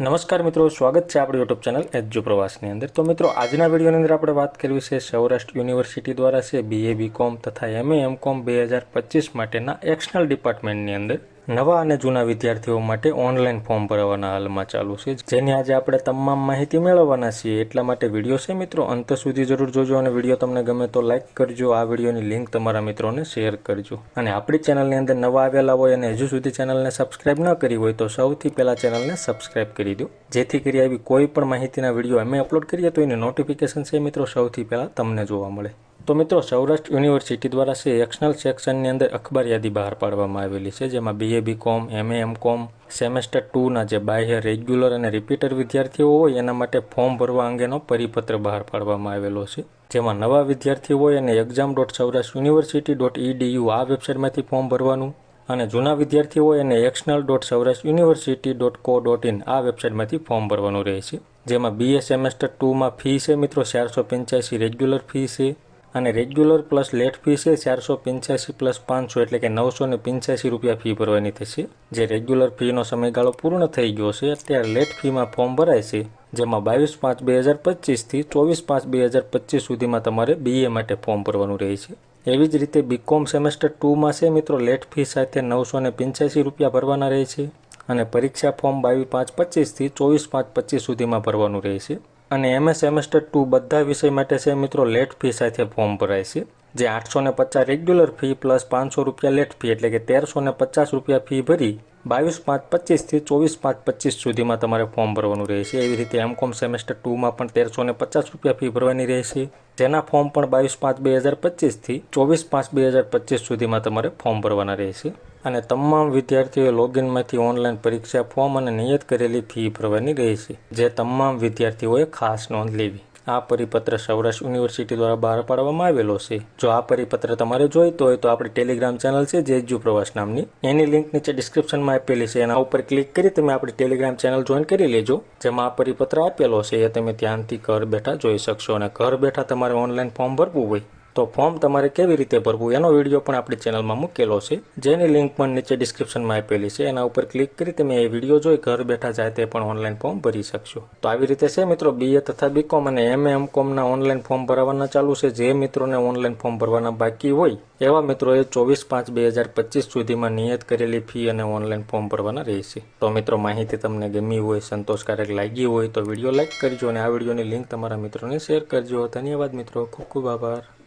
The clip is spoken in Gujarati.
નમસ્કાર મિત્રો, સ્વાગત છે આપણી યુટ્યુબ ચેનલ એજ્યુ પ્રવાસની અંદર. તો મિત્રો, આજના વિડીયોની અંદર આપણે વાત કરવી છે સૌરાષ્ટ્ર યુનિવર્સિટી દ્વારા છે બીએ બીકોમ તથા એમએ એમ કોમ બે હજાર પચીસ માટેના એક્સટર્નલ ડિપાર્ટમેન્ટની અંદર. નવા અને જૂના વિદ્યાર્થીઓ માટે ઓનલાઈન ફોર્મ ભરવાના હાલમાં ચાલુ છે, જેની આજે આપણે તમામ માહિતી મેળવવાના છીએ. એટલા માટે વીડિયો છે મિત્રો, અંત સુધી જરૂર જોજો અને વીડિયો તમને ગમે તો લાઇક કરજો. આ વિડીયોની લિંક તમારા મિત્રોને શેર કરજો. અને આપણી ચેનલની અંદર નવા આવેલા હોય અને હજુ સુધી ચેનલને સબસ્ક્રાઇબ ન કરી હોય તો સૌથી પહેલાં ચેનલને સબસ્ક્રાઇબ કરી દો. જેથી કરી આવી કોઈ પણ માહિતીના વીડિયો અમે અપલોડ કરીએ તો એની નોટિફિકેશન છે મિત્રો, સૌથી પહેલાં તમને જોવા મળે. તો મિત્રો, સૌરાષ્ટ્ર યુનિવર્સિટી દ્વારા છે એક્સનલ સેક્શનની અંદર અખબાર યાદી બહાર પાડવામાં આવેલી છે, જેમાં બીએ બી કોમ એમએ એમ કોમ સેમેસ્ટર ટુના જે બાહ્ય રેગ્યુલર અને રિપીટર વિદ્યાર્થીઓ હોય, એના માટે ફોર્મ ભરવા અંગેનો પરિપત્ર બહાર પાડવામાં આવેલો છે. જેમાં નવા વિદ્યાર્થીઓ હોય અને exam dot Saurashtra university dot EDU આ વેબસાઇટમાંથી ફોર્મ ભરવાનું અને જૂના વિદ્યાર્થીઓ હોય અને external dot Saurashtra university dot co dot in આ વેબસાઇટમાંથી ફોર્મ ભરવાનું રહે છે જેમાં બીએ સેમેસ્ટર ટુમાં ફી છે મિત્રો, ચારસો પંચ્યાસી રેગ્યુલર ફી છે. અને રેગ્યુલર પ્લસ લેટ ફી છે ચારસો પંચ્યાસી પ્લસ પાંચસો એટલે કે નવસો ને પંચ્યાસી રૂપિયા ફી ભરવાની થશે. જે રેગ્યુલર ફીનો સમયગાળો પૂર્ણ થઈ ગયો છે, અત્યારે લેટ ફીમાં ફોર્મ ભરાય છે, જેમાં બાવીસ પાંચ બે હજાર પચીસથી ચોવીસ પાંચ બે હજાર પચીસ સુધીમાં તમારે બીએ માટે ફોર્મ ભરવાનું રહે છે. એવી જ રીતે બીકોમ સેમેસ્ટર ટુમાં છે મિત્રો લેટ ફી સાથે નવસો ને પંચ્યાસી રૂપિયા ભરવાના રહે છે અને પરીક્ષા ફોર્મ બાવીસ પાંચ પચીસથી ચોવીસ પાંચ પચીસ સુધીમાં ભરવાનું રહે છે. અને એમએ સેમેસ્ટર ટુ બધા વિષય માટે છે મિત્રો લેટ ફી સાથે ફોર્મ ભરાય છે. જે આઠસો ને પચાસ રેગ્યુલર ફી પ્લસ પાંચસો રૂપિયા લેટ ફી એટલે કે તેરસો ને પચાસ રૂપિયા ફી ભરી બાવીસ પાંચ પચીસથી ચોવીસ પાંચ પચીસ સુધીમાં તમારે ફોર્મ ભરવાનું રહેશે. એવી રીતે એમકોમ સેમેસ્ટર ટુમાં પણ તેરસો ને પચાસ રૂપિયા ફી ભરવાની રહેશે. જેના ફોર્મ પણ બાવીસ પાંચ બે હજાર પચીસથી ચોવીસ પાંચ બે હજાર પચીસ સુધીમાં તમારે ફોર્મ ભરવાના રહેશે. અને તમામ વિદ્યાર્થીઓએ લોગિનમાંથી ઓનલાઈન પરીક્ષા ફોર્મ અને નિયત કરેલી ફી ભરવાની રહેશે, જે તમામ વિદ્યાર્થીઓએ ખાસ નોંધ લેવી. આ પરિપત્ર સૌરાષ્ટ્ર યુનિવર્સિટી દ્વારા બહાર પાડવામાં આવેલો છે. જો આ પરિપત્ર તમારે જોઈતો હોય તો આપણી ટેલિગ્રામ ચેનલ છે જેજુ પ્રવાસ નામની. એની લિંક નીચે ડિસ્ક્રિપ્શનમાં આપેલી છે. એના ઉપર ક્લિક કરી તમે આપણી ટેલિગ્રામ ચેનલ જોઈન કરી લેજો. જેમાં આ પરિપત્ર આપેલો છે. એ તમે ધ્યાનથી ઘર બેઠા જોઈ શકશો અને ઘર બેઠા તમારે ઓનલાઈન ફોર્મ ભરવું હોય. તો ફોર્મ તમારે કેવી રીતે ભરવું એનો વીડિયો પણ આપણી ચેનલમાં મૂકેલો છે. જેની લિંક પણ નીચે ડિસ્ક્રિપ્શનમાં આપેલી છે. એના ઉપર ક્લિક કરી તમે એ વીડિયો જોઈ ઘર બેઠા જાય તે પણ ઓનલાઈન ફોર્મ ભરી શકશો. તો આવી રીતે છે મિત્રો બીએ તથા બીકોમ અને એમ એમ કોમના ઓનલાઈન ફોર્મ ભરવાના ચાલુ છે. જે મિત્રોને ઓનલાઈન ફોર્મ ભરવાના બાકી હોય, એવા મિત્રોએ ચોવીસ પાંચ બે હજાર પચીસ સુધીમાં નિયત કરેલી ફી અને ઓનલાઈન ફોર્મ ભરવાના રહેશે. તો મિત્રો, માહિતી તમને ગમી હોય, સંતોષકારક લાગી હોય તો વીડિયો લાઇક કરજો અને આ વિડીયોની લિંક તમારા મિત્રોને શેર કરજો. ધન્યવાદ મિત્રો. ખૂબ ખૂબ આભાર.